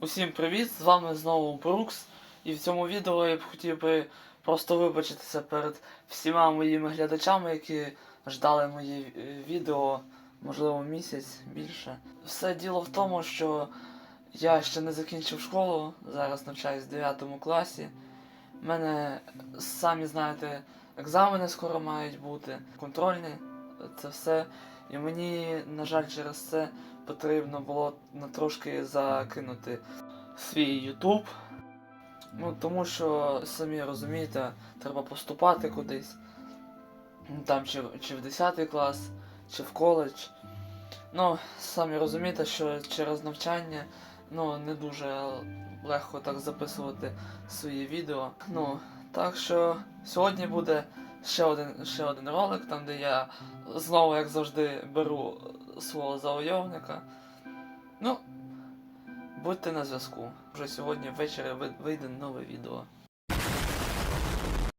Усім привіт! З вами знову Брукс. І в цьому відео я б хотів би просто вибачитися перед всіма моїми глядачами, які ждали мої е, відео, можливо, місяць більше. Все діло в тому, що я ще не закінчив школу, зараз навчаюсь в 9 класі. У мене, самі знаєте, екзамени скоро мають бути, контрольні, це все. І мені, на жаль, через це потрібно було на трошки закинути свій YouTube. Ну, тому що, самі розумієте, треба поступати кудись. Ну, Там чи, чи в 10 клас, чи в коледж. Ну, самі розумієте, що через навчання ну, не дуже легко так записувати свої відео. Ну, так що сьогодні буде ще один, ще один ролик, там де я знову, як завжди, беру свого завойовника. Ну, будьте на зв'язку. Вже сьогодні ввечері вийде нове відео.